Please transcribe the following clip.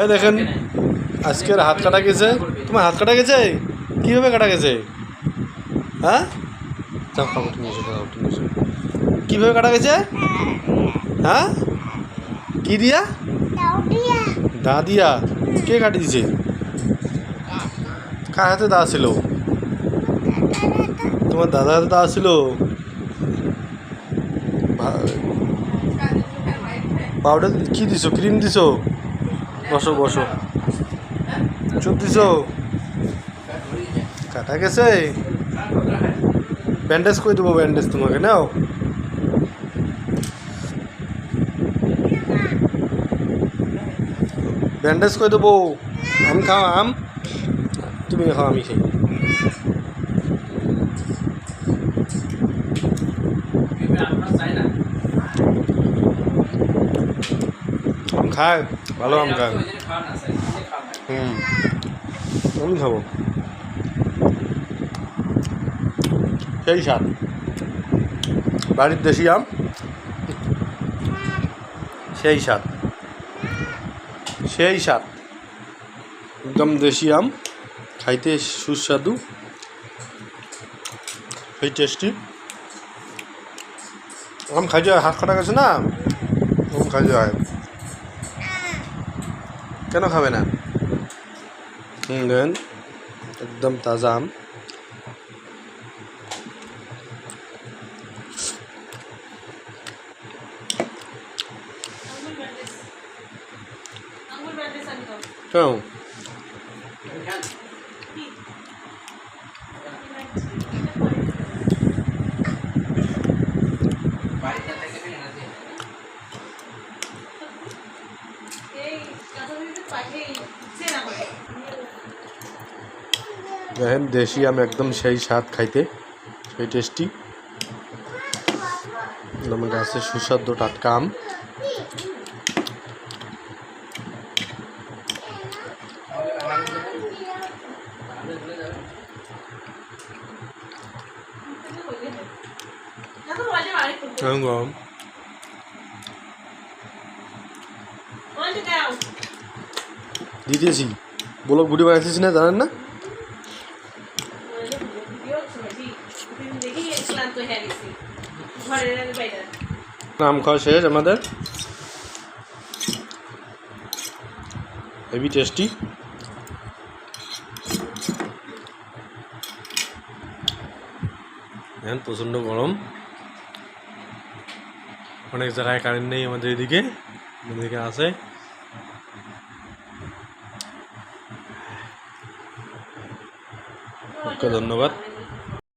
এই দেখেন। আজকের হাত কাটা গেছে। তোমার হাত কাটা গেছে? কীভাবে কাটা গেছে? হ্যাঁ? যাও খাব তুমি এসো তুমি এসো। কীভাবে কাটা গেছে? হ্যাঁ? কি দিয়া? দা দিয়া। কে কাটি দিছে? কার হাতে দা ছিল? তোমার দাদার হাতে দা ছিল। পাউডার কি দিছো? ক্রিম দিছো? বসো বসো। চুপ দিছ? কাটা গেছে? ব্যান্ডেজ করে দেবো ব্যান্ডেজ তোমাকে, নাও। ব্যান্ডেজ করে দেবো? আম খাও, আম। তুমি খাও, আমি খাই। খায়, ভালো আম খায়। হুম। আমি খাব। সেই স্বাদ। বাড়ির দেশি আম। সেই স্বাদ। সেই স্বাদ। একদম দেশি আম। খাইতে সুস্বাদু। সেই টেস্টি। আম খাইতে হয়, হাত কাটা গেছে না? আম খাইতে হয়। কেন খাবে না? হুম একদম তাজা আম। কেন? দেখেন দেশি আম একদম সেই স্বাদ খাইতে সেই টেস্টি একদম গাছের সুস্বাদু টাটকা আম। কেমন গরম। দিতেছি ব্লগ ভিডিও বানাইতেছি না, জানেন না? নাম খাওয়া শেষ আমাদের। Heavy tasty. এখন প্রচণ্ড গরম। অনেক জায়গায় কারেন্ট নেই আমাদের এদিকে। এদিকে আছে। ওকে ধন্যবাদ।